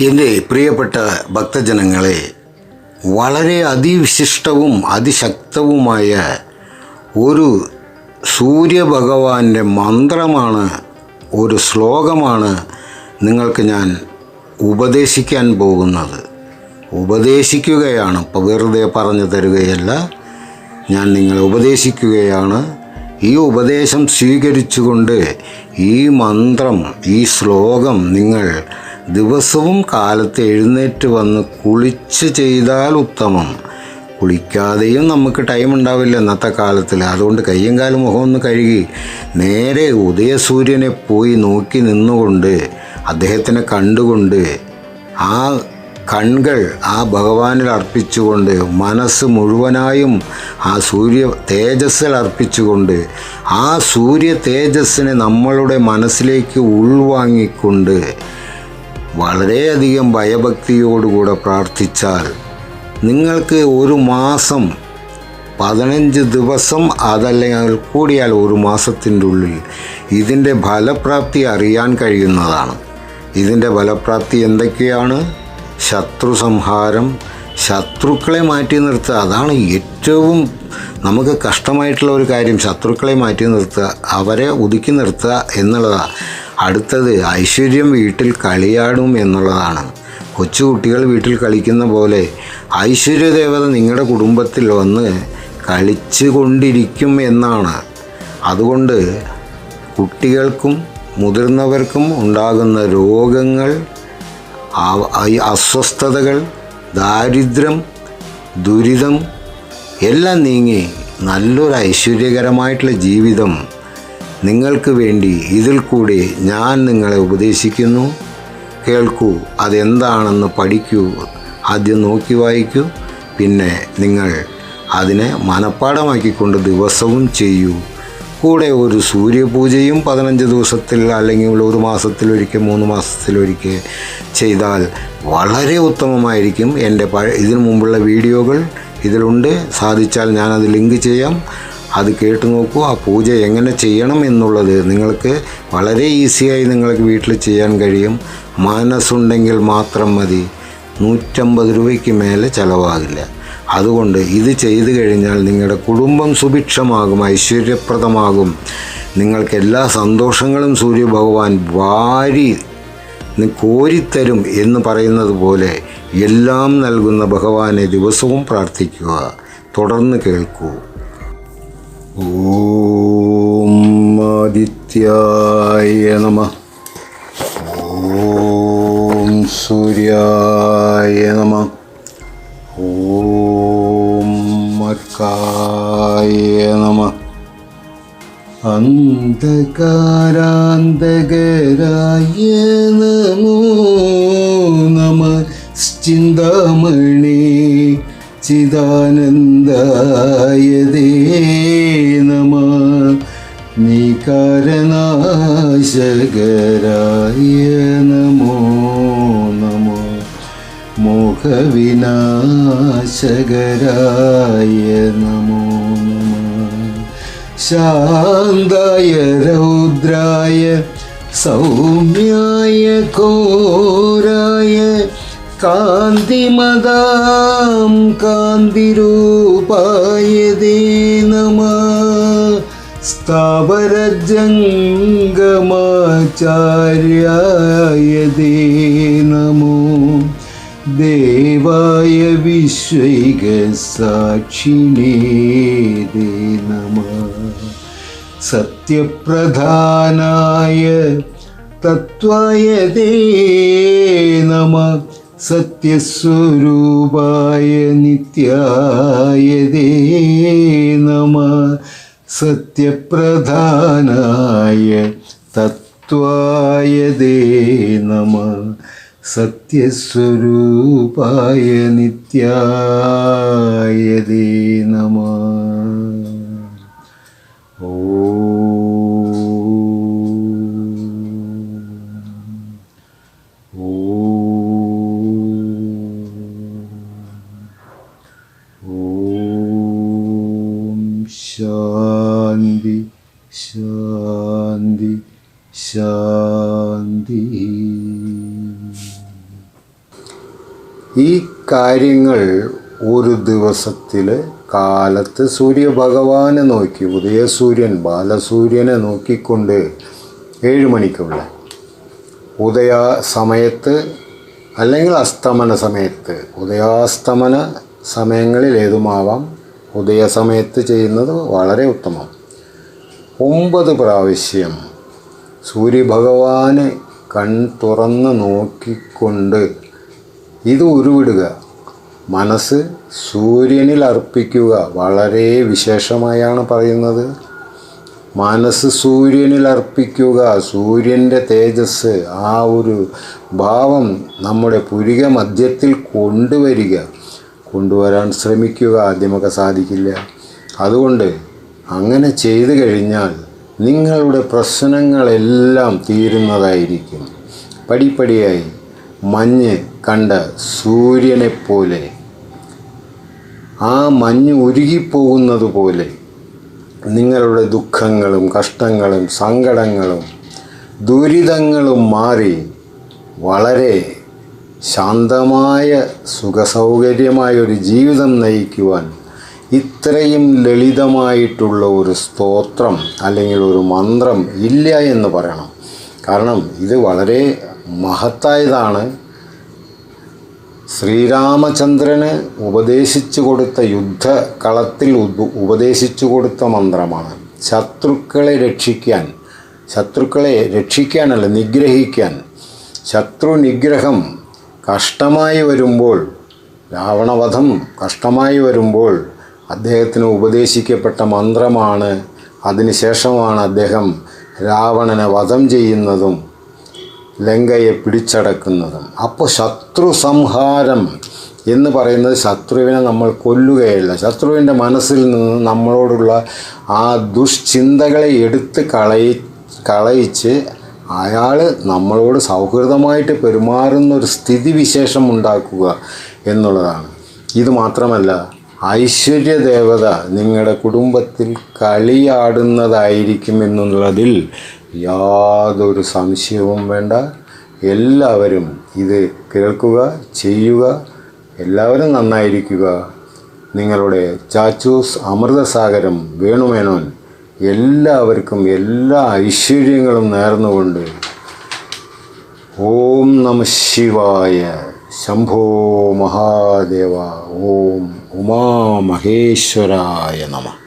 എന്റെ പ്രിയപ്പെട്ട ഭക്തജനങ്ങളെ വളരെ അതിവിശിഷ്ടവും അതിശക്തവുമായ ഒരു സൂര്യഭഗവാന്റെ മന്ത്രമാണ് ഒരു ശ്ലോകമാണ് നിങ്ങൾക്ക് ഞാൻ ഉപദേശിക്കാൻ പോകുന്നത്. ഉപദേശിക്കുകയാണ് ഇപ്പോൾ വെറുതെ പറഞ്ഞു തരുകയല്ല. ഞാൻ നിങ്ങളെ ഉപദേശിക്കുകയാണ്. ഈ ഉപദേശം സ്വീകരിച്ചുകൊണ്ട് ഈ മന്ത്രം ഈ ശ്ലോകം നിങ്ങൾ ദിവസവും കാലത്ത് എഴുന്നേറ്റ് വന്ന് കുളിച്ച് ചെയ്താൽ ഉത്തമം. കുളിക്കാതെയും നമുക്ക് ടൈം ഉണ്ടാവില്ല ഇന്നത്തെ കാലത്തിൽ അതുകൊണ്ട് കയ്യും കാലും മുഖം ഒന്ന് കഴുകി നേരെ ഉദയസൂര്യനെ പോയി നോക്കി നിന്നുകൊണ്ട് അദ്ദേഹത്തിനെ കണ്ടുകൊണ്ട് ആ കൺകൾ ആ ഭഗവാനിൽ അർപ്പിച്ചുകൊണ്ട് മനസ്സ് മുഴുവനായും ആ സൂര്യ തേജസ്സിൽ അർപ്പിച്ചുകൊണ്ട് ആ സൂര്യ തേജസ്സിനെ നമ്മളുടെ മനസ്സിലേക്ക് ഉൾവാങ്ങിക്കൊണ്ട് വളരെയധികം ഭയഭക്തിയോടുകൂടെ പ്രാർത്ഥിച്ചാൽ നിങ്ങൾക്ക് ഒരു മാസം പതിനഞ്ച് ദിവസം അതല്ലെങ്കിൽ കൂടിയാൽ ഒരു മാസത്തിന്റെ ഉള്ളിൽ ഇതിന്റെ ഫലപ്രാപ്തി അറിയാൻ കഴിയുന്നതാണ്. ഇതിന്റെ ഫലപ്രാപ്തി എന്തൊക്കെയാണ്? ശത്രു സംഹാരം ശത്രുക്കളെ മാറ്റി നിർത്തുക. അതാണ് ഏറ്റവും നമുക്ക് കഷ്ടമായിട്ടുള്ള ഒരു കാര്യം. ശത്രുക്കളെ മാറ്റി നിർത്തുക അവരെ ഒതുക്കി നിർത്തുക എന്നുള്ളതാണ് അടുത്തത് ഐശ്വര്യം വീട്ടിൽ കളിയാടും എന്നുള്ളതാണ്. കൊച്ചുകുട്ടികൾ വീട്ടിൽ കളിക്കുന്ന പോലെ ഐശ്വര്യദേവത നിങ്ങളുടെ കുടുംബത്തിൽ വന്ന് കളിച്ചു കൊണ്ടിരിക്കും എന്നാണ്. അതുകൊണ്ട് കുട്ടികൾക്കും മുതിർന്നവർക്കും ഉണ്ടാകുന്ന രോഗങ്ങൾ അസ്വസ്ഥതകൾ ദാരിദ്ര്യം ദുരിതം എല്ലാം നീങ്ങി നല്ലൊരു ഐശ്വര്യകരമായിട്ടുള്ള ജീവിതം നിങ്ങൾക്ക് വേണ്ടി ഇതിൽ കൂടെ ഞാൻ നിങ്ങളെ ഉപദേശിക്കുന്നു. കേൾക്കൂ അതെന്താണെന്ന് പഠിക്കൂ ആദ്യം നോക്കി വായിക്കൂ പിന്നെ നിങ്ങൾ അതിനെ മനഃപ്പാടമാക്കിക്കൊണ്ട് ദിവസവും ചെയ്യൂ. കൂടെ ഒരു സൂര്യപൂജയും പതിനഞ്ച് ദിവസത്തിൽ അല്ലെങ്കിൽ ഒരു മാസത്തിലൊരിക്കൽ മൂന്ന് മാസത്തിലൊരിക്കൽ ചെയ്താൽ വളരെ ഉത്തമമായിരിക്കും. എന്റെ പഴ ഇതിനു മുമ്പുള്ള വീഡിയോകൾ ഇതിലുണ്ട്. സാധിച്ചാൽ ഞാനത് ലിങ്ക് ചെയ്യാം. അത് കേട്ട് നോക്കൂ ആ പൂജ എങ്ങനെ ചെയ്യണം എന്നുള്ളത്. നിങ്ങൾക്ക് വളരെ ഈസിയായി നിങ്ങൾക്ക് വീട്ടിൽ ചെയ്യാൻ കഴിയും. മനസ്സുണ്ടെങ്കിൽ മാത്രം മതി. നൂറ്റമ്പത് രൂപയ്ക്ക് മേലെ ചിലവാകില്ല. അതുകൊണ്ട് ഇത് ചെയ്തു കഴിഞ്ഞാൽ നിങ്ങളുടെ കുടുംബം സുഭിക്ഷമാകും ഐശ്വര്യപ്രദമാകും. നിങ്ങൾക്ക് എല്ലാ സന്തോഷങ്ങളും സൂര്യഭഗവാൻ വാരി കോരിത്തരും എന്ന് പറയുന്നത് പോലെ എല്ലാം നൽകുന്ന ഭഗവാനെ ദിവസവും പ്രാർത്ഥിക്കുക. തുടർന്ന് കേൾക്കൂ. ഓം ആദിത്യായ നമ. ഓം സൂര്യായ നമ. ഓം മർക്കായ നമ. അന്ധകാരാന്തകരായ നമോ നമ. ചിന്താമണി ചിദാനന്ദായ ദേ നികാരനാശകരായ നമോ നമോ. മോഹവിനാശകരായ നമോ നമ. ശാന്തായ രൗദ്രായ സൗമ്യായ കോരായ കാന്തിമതാം കാന്തിരൂപായ ദേ നമ. സ്ഥാവരജംഗമാചാര്യായ ദേ നമോ ദേവായ വിശ്വൈക സാക്ഷിണേ ദേ നമ സത്യപ്രധാനായ തത്വായ ദേ നമ സത്യസ്വരൂപായ നിത്യായ ദേ നമ സത്യപ്രധാനായ തത്വായ ദേ നമ. സത്യസ്വരൂപായ നിത്യായ ദേ. ഈ കാര്യങ്ങൾ ഒരു ദിവസത്തിൽ കാലത്ത് സൂര്യഭഗവാനെ നോക്കി ഉദയസൂര്യൻ ബാലസൂര്യനെ നോക്കിക്കൊണ്ട് ഏഴ് മണിക്കുള്ള ഉദയ സമയത്ത് അല്ലെങ്കിൽ അസ്തമന സമയത്ത് ഉദയാസ്തമന സമയങ്ങളിൽ ഏതുമാവാം? ഉദയ സമയത്ത് ചെയ്യുന്നത് വളരെ ഉത്തമം. ഒമ്പത് പ്രാവശ്യം സൂര്യഭഗവാനെ കൺ തുറന്ന് നോക്കിക്കൊണ്ട് ഇത് ഉരുവിടുക. മനസ്സ് സൂര്യനിൽ അർപ്പിക്കുക. വളരെ വിശേഷമായാണ് പറയുന്നത്. മനസ്സ് സൂര്യനിൽ അർപ്പിക്കുക. സൂര്യന്റെ തേജസ് ആ ഒരു ഭാവം നമ്മുടെ പുരിക മധ്യത്തിൽ കൊണ്ടുവരിക. കൊണ്ടുവരാൻ ശ്രമിക്കുക. ആദ്യമൊക്കെ സാധിക്കില്ല. അതുകൊണ്ട് അങ്ങനെ ചെയ്തു കഴിഞ്ഞാൽ നിങ്ങളുടെ പ്രശ്നങ്ങളെല്ലാം തീരുന്നതായിരിക്കും. പടിപ്പടിയായി മഞ്ഞ് കണ്ട സൂര്യനെപ്പോലെ ആ മഞ്ഞ് ഉരുകിപ്പോകുന്നത് പോലെ നിങ്ങളുടെ ദുഃഖങ്ങളും കഷ്ടങ്ങളും സങ്കടങ്ങളും ദുരിതങ്ങളും മാറി വളരെ ശാന്തമായ സുഖസൗകര്യമായൊരു ജീവിതം നയിക്കുവാൻ ഇത്രയും ലളിതമായിട്ടുള്ള ഒരു സ്തോത്രം അല്ലെങ്കിൽ ഒരു മന്ത്രം ഇല്ല എന്ന് പറയണം. കാരണം ഇത് വളരെ മഹത്തായതാണ്. ശ്രീരാമചന്ദ്രന് ഉപദേശിച്ചു കൊടുത്ത യുദ്ധകളത്തിൽ കളത്തിൽ ഉപദേശിച്ചു കൊടുത്ത മന്ത്രമാണ്. ശത്രുക്കളെ രക്ഷിക്കാൻ ശത്രുക്കളെ രക്ഷിക്കാനല്ല നിഗ്രഹിക്കാൻ. ശത്രു നിഗ്രഹം കഷ്ടമായി വരുമ്പോൾ രാവണവധം കഷ്ടമായി വരുമ്പോൾ അദ്ദേഹത്തിന് ഉപദേശിക്കപ്പെട്ട മന്ത്രമാണ്. അതിനുശേഷമാണ് അദ്ദേഹം രാവണനെ വധം ചെയ്യുന്നതും ലങ്കയെ പിടിച്ചടക്കുന്നതും. അപ്പോൾ ശത്രു സംഹാരം എന്ന് പറയുന്നത് ശത്രുവിനെ നമ്മൾ കൊല്ലുകയല്ല. ശത്രുവിന്റെ മനസ്സിൽ നിന്ന് നമ്മളോടുള്ള ആ ദുഷ്ചിന്തകളെ എടുത്ത് കളയി കളയിച്ച് അയാൾ നമ്മളോട് സൗഹൃദമായിട്ട് പെരുമാറുന്ന ഒരു സ്ഥിതിവിശേഷം ഉണ്ടാക്കുക എന്നുള്ളതാണ്. ഇത് മാത്രമല്ല ഐശ്വര്യ ദേവത നിങ്ങളുടെ കുടുംബത്തിൽ കളിയാടുന്നതായിരിക്കും എന്നുള്ളതിൽ യാതൊരു സംശയവും വേണ്ട. എല്ലാവരും ഇത് കേൾക്കുക ചെയ്യുക. എല്ലാവരും നന്നായിരിക്കുക. നിങ്ങളുടെ ചാച്ചൂസ് അമൃതസാഗരം വേണുമേനോൻ എല്ലാവർക്കും എല്ലാ ഐശ്വര്യങ്ങളും നേർന്നുകൊണ്ട് ഓം നമ ശിവായ ശംഭോ മഹാദേവ. ഓം ഉമാമഹേശ്വരായ നമ.